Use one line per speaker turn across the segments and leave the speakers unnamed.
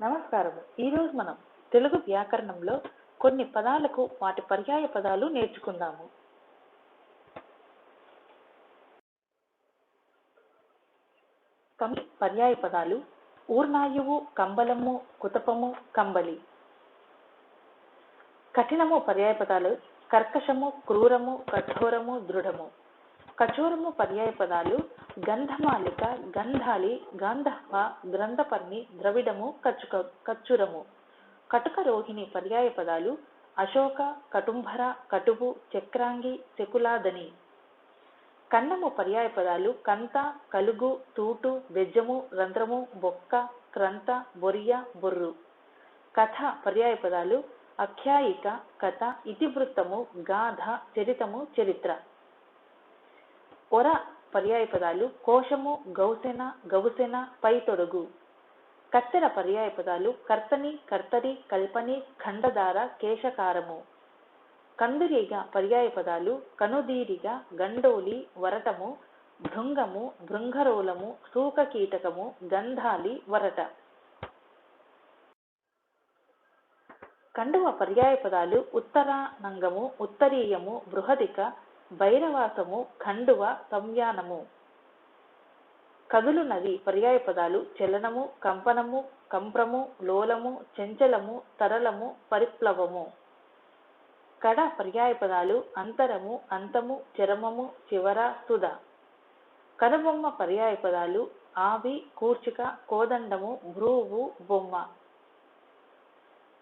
నమస్కారం ఈరోజు మనం తెలుగు వ్యాకరణంలో కొన్ని పదాలకు వాటి పర్యాయ పదాలు నేర్చుకుందాము. పర్యాయ పదాలు ఊర్నాయువు కంబలము కుతపము కంబలి. కఠినము పర్యాయ పదాలు కర్కశము క్రూరము కఠోరము దృఢము. కఠోరము పర్యాయ పదాలు గంధమాలిక గంధాలి గాంధహ్వ గ్రంథపర్ణి ద్రవిడము కచ్చుక కచ్చురము. కటుక రోహిణి పర్యాయ పదాలు అశోక కటుంభర కటువు చక్రాంగి శకులాదని. కన్నము పర్యాయ పదాలు కంత కలుగు తూటు బెజ్జము రంధ్రము బొక్క క్రంత బొరియ బొర్రు. కథ పర్యాయ పదాలు అఖ్యాయిక కథ ఇతివృత్తము గాథ చరితము చరిత్ర. ఒర పర్యాయ పదాలు కోశము గౌసెన గౌసెన పైతొడుగు కత్తెర పర్యాయ పదాలు కర్తని కర్తరి కల్పని ఖండదార కేశకారము. కందురీగ పర్యాయ పదాలు కనుదీరిగ గండోలి వరటము భృంగము భృంగరోలము సూకకీటకము గంధాలి వరట. కండువ పర్యాయ పదాలు ఉత్తరానంగము ఉత్తరీయము బృహదిక భైరవాసము ఖండువ సంయానము. కదులు నది పర్యాయ పదాలు చలనము కంపనము కంప్రము లోలము చెంచలము తరలము పరిప్లవము. కడ పర్యాయ పదాలు అంతరము అంతము చరమము చివర సుధ. కనుబొమ్మ పర్యాయ పదాలు ఆవి కూర్చిక కోదండము భ్రూవు బొమ్మ.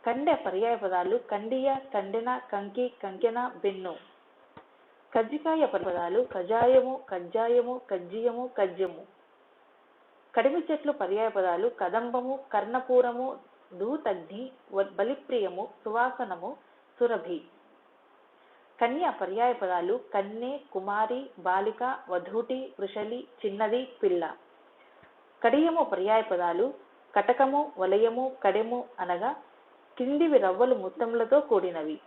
కండె పర్యాయ పదాలు కండియ కండెన కంకి కంకెన బెన్ను. కజ్జికాయ పదాలు కజాయము కజ్జాయము కజ్జియము కజ్జము. కడిమి చెట్లు పర్యాయ పదాలు కదంబము కర్ణపూరము దూతగ్ని బలిప్రియము సువాసనము సురభి. కన్య పర్యాయ పదాలు కన్నె కుమారి బాలిక వధూటి వృషలి చిన్నది పిల్ల. కడియము పర్యాయ పదాలు కటకము వలయము కడెము అనగా కిందివి రవ్వలు ముత్తములతో కూడినవి.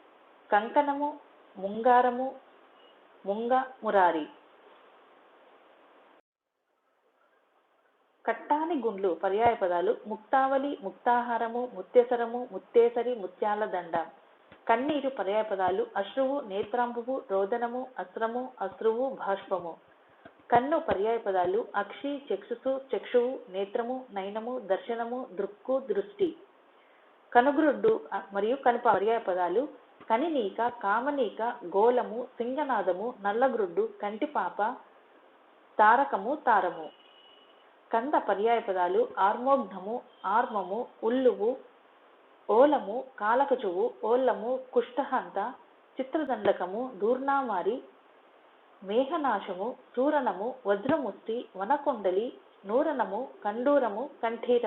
కంకణము ముంగారము ముంగ మురారి. కట్టాని గుండ్లు పర్యాయ పదాలు ముక్తావలి ముక్తాహారము ముత్యసరము ముత్తేసరి ముత్యాల దండ. కన్నీరు పర్యాయ పదాలు అశ్రువు నేత్రాంబువు రోదనము అస్త్రము అశ్రువు భాష్పము కన్ను పర్యాయ పదాలు అక్షి చక్షుసు చక్షువు నేత్రము నయనము దర్శనము దృక్కు దృష్టి. కనుగ్రుడ్డు మరియు కనుప పర్యాయ పదాలు కనినీక కామనీక గోలము సింగనాదము నల్లగ్రుడ్డు కంటిపాప తారకము తారము. కంద పర్యాయ పదాలు ఆర్మోగ్ధము ఆర్మము ఉల్లువు ఓలము కాలకచువు ఓల్లము కుష్టహంత చిత్రదండకము దూర్ణామారి మేఘనాశము సూరణము వజ్రముష్టి వనకొండలి నూరణము కండూరము కంఠీర